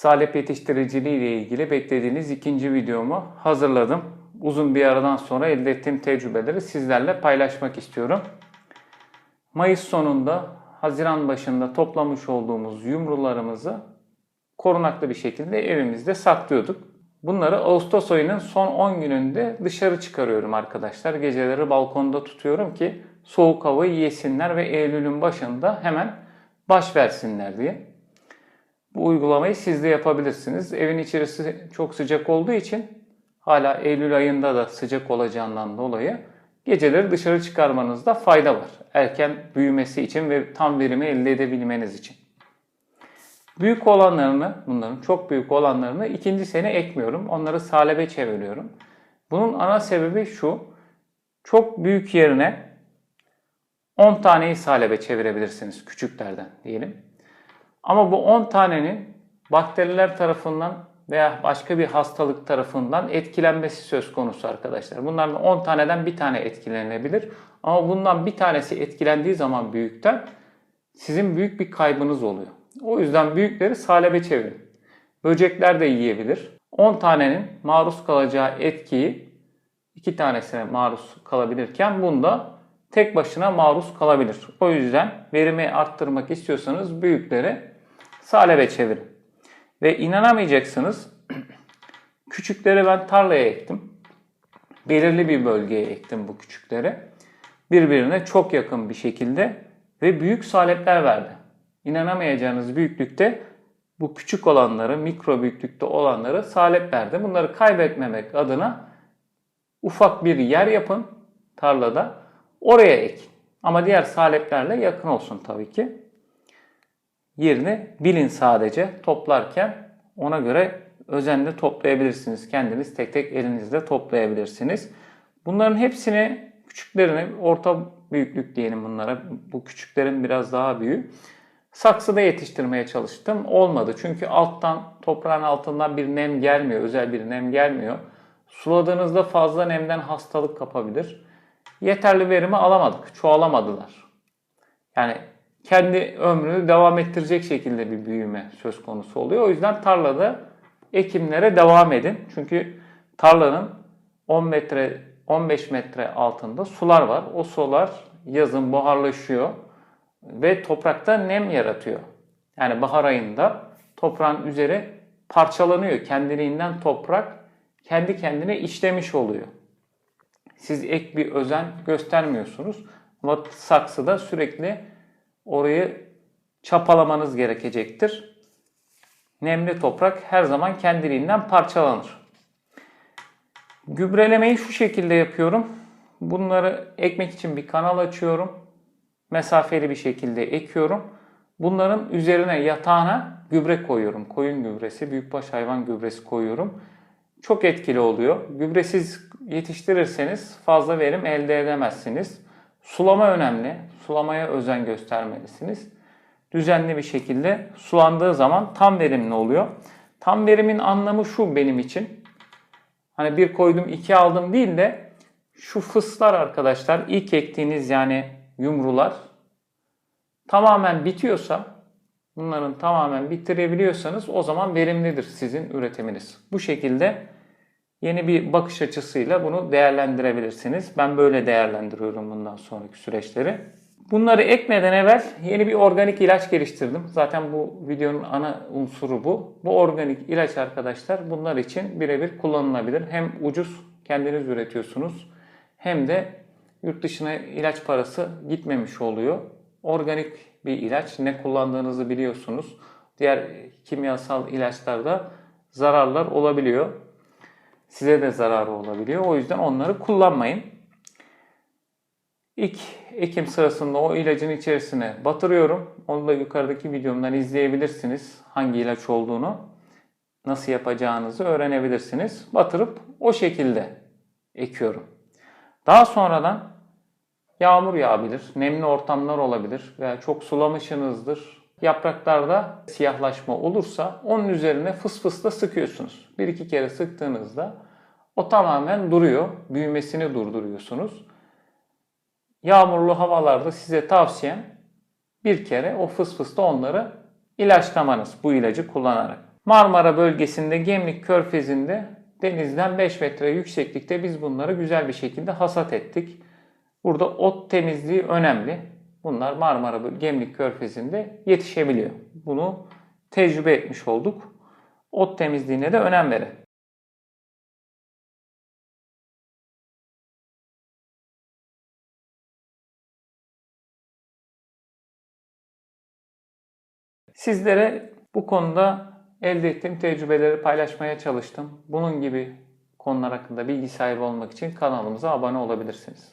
salep yetiştiriciliği ile ilgili beklediğiniz ikinci videomu hazırladım. Uzun bir aradan sonra elde ettiğim tecrübeleri sizlerle paylaşmak istiyorum. Mayıs sonunda, Haziran başında toplamış olduğumuz yumrularımızı korunaklı bir şekilde evimizde saklıyorduk. Bunları Ağustos ayının son 10 gününde dışarı çıkarıyorum arkadaşlar. Geceleri balkonda tutuyorum ki soğuk havayı yesinler ve Eylül'ün başında hemen baş versinler diye. Bu uygulamayı siz de yapabilirsiniz. Evin içerisi çok sıcak olduğu için hala Eylül ayında da sıcak olacağından dolayı geceleri dışarı çıkarmanızda fayda var. Erken büyümesi için ve tam verimi elde edebilmeniz için. Büyük olanlarını, bunların çok büyük olanlarını ikinci sene ekmiyorum. Onları salebe çeviriyorum. Bunun ana sebebi şu. Çok büyük yerine 10 taneyi salebe çevirebilirsiniz küçüklerden diyelim. Ama bu 10 tanenin bakteriler tarafından veya başka bir hastalık tarafından etkilenmesi söz konusu arkadaşlar. Bunlardan 10 taneden bir tane etkilenebilir. Ama bundan bir tanesi etkilendiği zaman büyükten sizin büyük bir kaybınız oluyor. O yüzden büyükleri salebe çevirin. Böcekler de yiyebilir. 10 tanenin maruz kalacağı etkiyi 2 tanesine maruz kalabilirken bunda tek başına maruz kalabilir. O yüzden verimi arttırmak istiyorsanız büyükleri salebe çevirin. Ve inanamayacaksınız küçükleri ben tarlaya ektim. Belirli bir bölgeye ektim bu küçükleri. Birbirine çok yakın bir şekilde ve büyük salepler verdi. İnanamayacağınız büyüklükte bu küçük olanları, mikro büyüklükte olanları salep verdi. Bunları kaybetmemek adına ufak bir yer yapın tarlada. Oraya ekin. Ama diğer saleplerle yakın olsun tabii ki. Yerini bilin sadece toplarken ona göre özenle toplayabilirsiniz. Kendiniz tek tek elinizle toplayabilirsiniz. Bunların hepsini küçüklerini orta büyüklük diyelim bunlara. Bu küçüklerin biraz daha büyüğü. Saksıda yetiştirmeye çalıştım. Olmadı. Çünkü alttan, toprağın altından bir nem gelmiyor. Özel bir nem gelmiyor. Suladığınızda fazla nemden hastalık kapabilir. Yeterli verimi alamadık. Çoğalamadılar. Yani kendi ömrünü devam ettirecek şekilde bir büyüme söz konusu oluyor. O yüzden tarlada ekimlere devam edin. Çünkü tarlanın 10 metre 15 metre altında sular var. O sular yazın buharlaşıyor ve toprakta nem yaratıyor. Yani bahar ayında toprağın üzeri parçalanıyor. Kendiliğinden toprak kendi kendine işlemiş oluyor. Siz ek bir özen göstermiyorsunuz. Ama saksıda sürekli orayı çapalamanız gerekecektir. Nemli toprak her zaman kendiliğinden parçalanır. Gübrelemeyi şu şekilde yapıyorum. Bunları ekmek için bir kanal açıyorum. Mesafeli bir şekilde ekiyorum. Bunların üzerine yatağına gübre koyuyorum. Koyun gübresi, büyükbaş hayvan gübresi koyuyorum. Çok etkili oluyor. Gübresiz yetiştirirseniz fazla verim elde edemezsiniz. Sulama önemli. Sulamaya özen göstermelisiniz. Düzenli bir şekilde sulandığı zaman tam verimli oluyor. Tam verimin anlamı şu benim için. Hani bir koydum iki aldım değil de şu fıslar arkadaşlar ilk ektiğiniz yani yumrular tamamen bitiyorsa bunların tamamen bitirebiliyorsanız o zaman verimlidir sizin üretiminiz. Bu şekilde yeni bir bakış açısıyla bunu değerlendirebilirsiniz. Ben böyle değerlendiriyorum bundan sonraki süreçleri. Bunları ekmeden evvel yeni bir organik ilaç geliştirdim. Zaten bu videonun ana unsuru bu. Bu organik ilaç arkadaşlar bunlar için birebir kullanılabilir. Hem ucuz kendiniz üretiyorsunuz hem de yurt dışına ilaç parası gitmemiş oluyor. Organik bir ilaç ne kullandığınızı biliyorsunuz. Diğer kimyasal ilaçlarda zararlar olabiliyor. Size de zararı olabiliyor. O yüzden onları kullanmayın. İlk ekim sırasında o ilacın içerisine batırıyorum. Onu da yukarıdaki videomdan izleyebilirsiniz. Hangi ilaç olduğunu, nasıl yapacağınızı öğrenebilirsiniz. Batırıp o şekilde ekiyorum. Daha sonradan yağmur yağabilir, nemli ortamlar olabilir veya çok sulamışsınızdır. Yapraklarda siyahlaşma olursa onun üzerine fıs fısla sıkıyorsunuz. Bir iki kere sıktığınızda o tamamen duruyor. Büyümesini durduruyorsunuz. Yağmurlu havalarda size tavsiyem bir kere o fıs fısla onları ilaçlamanız bu ilacı kullanarak. Marmara bölgesinde Gemlik Körfezi'nde denizden 5 metre yükseklikte biz bunları güzel bir şekilde hasat ettik. Burada ot temizliği önemli. Bunlar Marmara böl- Gemlik Körfezi'nde yetişebiliyor. Bunu tecrübe etmiş olduk. Ot temizliğine de önem verin. Sizlere bu konuda elde ettiğim tecrübeleri paylaşmaya çalıştım. Bunun gibi konular hakkında bilgi sahibi olmak için kanalımıza abone olabilirsiniz.